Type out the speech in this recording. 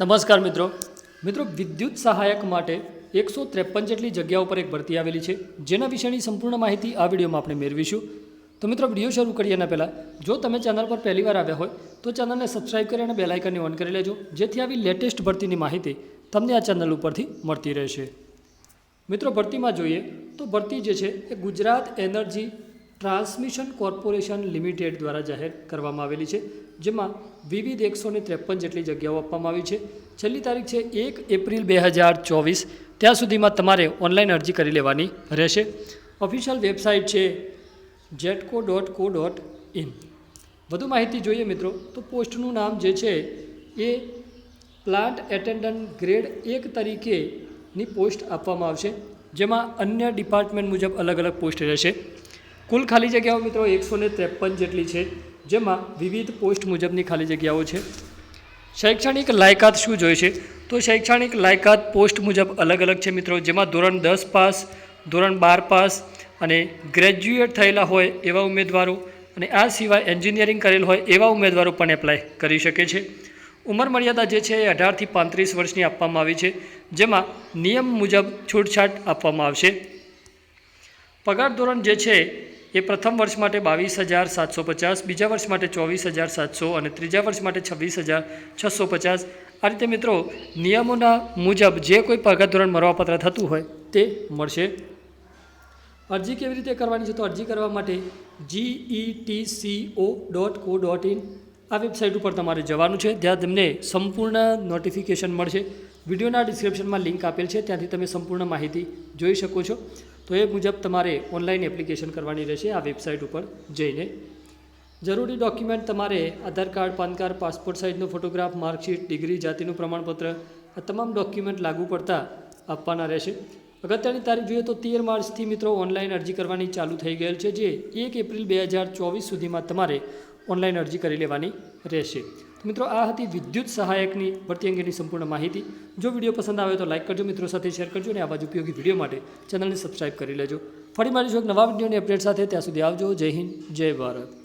નમસ્કાર મિત્રો. મિત્રો, વિદ્યુત સહાયક માટે એકસો ત્રેપન જેટલી જગ્યા ઉપર એક ભરતી આવેલી છે, જેના વિશેની સંપૂર્ણ માહિતી આ વિડીયોમાં આપણે મેળવીશું. તો મિત્રો, વીડિયો શરૂ કરીએ એના પહેલાં. જો તમે ચેનલ પર પહેલી વાર આવ્યા હોય, તો ચેનલને સબસ્ક્રાઇબ કરી અને બેલાઇકનને ઓન કરી લેજો, જેથી આવી લેટેસ્ટ ભરતીની માહિતી તમને આ ચેનલ ઉપરથી મળતી રહેશે. મિત્રો, ભરતીમાં જોઈએ તો ભરતી જે છે, એ Gujarat energy transmission corporation limited દ્વારા જાહેર કરવામાં આવેલી છે, જેમાં વિવિધ એકસો ને ત્રેપન જેટલી જગ્યાઓ આપવામાં આવી છે. છેલ્લી તારીખ છે એક એપ્રિલ બે હજાર ચોવીસ. ત્યાં સુધીમાં તમારે ઓનલાઈન અરજી કરી લેવાની રહેશે. ઓફિશિયલ વેબસાઇટ છે Getco dot co dot in વધુ માહિતી જોઈએ મિત્રો, તો પોસ્ટનું નામ જે છે એ પ્લાન્ટ એટેન્ડન્ટ ગ્રેડ એક તરીકેની પોસ્ટ આપવામાં આવશે, જેમાં અન્ય ડિપાર્ટમેન્ટ મુજબ અલગ અલગ પોસ્ટ રહેશે. કુલ ખાલી જગ્યાઓ મિત્રો એકસો ને ત્રેપન જેટલી છે, જેમાં વિવિધ પોસ્ટ મુજબની ખાલી જગ્યાઓ છે. શૈક્ષણિક લાયકાત શું જોઈએ છે? તો શૈક્ષણિક લાયકાત પોસ્ટ મુજબ અલગ અલગ છે મિત્રો, જેમાં ધોરણ દસ પાસ, ધોરણ બાર પાસ અને ગ્રેજ્યુએટ થયેલા હોય એવા ઉમેદવારો અને આ સિવાય એન્જિનિયરિંગ કરેલ હોય એવા ઉમેદવારો પણ એપ્લાય કરી શકે છે. ઉંમર મર્યાદા જે છે એ અઢારથી પાંત્રીસ વર્ષની આપવામાં આવી છે, જેમાં નિયમ મુજબ છૂટછાટ આપવામાં આવશે. પગાર ધોરણ જે છે એ પ્રથમ વર્ષ માટે બાવીસ હજાર સાતસો પચાસ, બીજા વર્ષ માટે ચોવીસ હજાર સાતસો અને ત્રીજા વર્ષ માટે છવ્વીસ હજાર છસો પચાસ. આ રીતે મિત્રો, નિયમોના મુજબ જે કોઈ પગાર ધોરણ મળવાપાત્ર થતું હોય તે મળશે. અરજી કેવી રીતે કરવાની છે તો અરજી કરવા માટે GETCO dot co dot in આ વેબસાઇટ ઉપર તમારે જવાનું છે. ત્યાં તમને સંપૂર્ણ નોટિફિકેશન મળશે. વિડીયોના ડિસ્ક્રિપ્શનમાં લિંક આપેલ છે. ત્યાંથી તમે સંપૂર્ણ માહિતી જોઈ શકો છો. તો એ મુજબ તમારે ઓનલાઈન એપ્લિકેશન કરવાની રહેશે આ વેબસાઇટ ઉપર જઈને. જરૂરી ડોક્યુમેન્ટ તમારે Aadhaar card, PAN card passport સાઇઝનો photograph marksheet degree જાતિનું પ્રમાણપત્ર, આ તમામ ડોક્યુમેન્ટ લાગુ પડતા આપવાના રહેશે. અગત્યની તારીખ જોઈએ તો તેર માર્ચથી મિત્રો ઓનલાઈન અરજી કરવાની ચાલુ થઈ ગયેલ છે, જે એક એપ્રિલ બે હજાર ચોવીસ સુધીમાં તમારે ઓનલાઈન અરજી કરી લેવાની રહેશે. મિત્રો, આ હતી વિદ્યુત સહાયકની ભરતી અંગેની સંપૂર્ણ માહિતી. જો વીડિયો પસંદ આવે તો લાઇક કરજો, મિત્રો સાથે શેર કરજો અને આવા જ ઉપયોગી વીડિયો માટે ચેનલને સબસ્ક્રાઇબ કરી લેજો. ફરી મળીશું એક નવા વિડીયોની અપડેટ સાથે ત્યાં સુધી આવજો. જય હિન્દ, જય ભારત.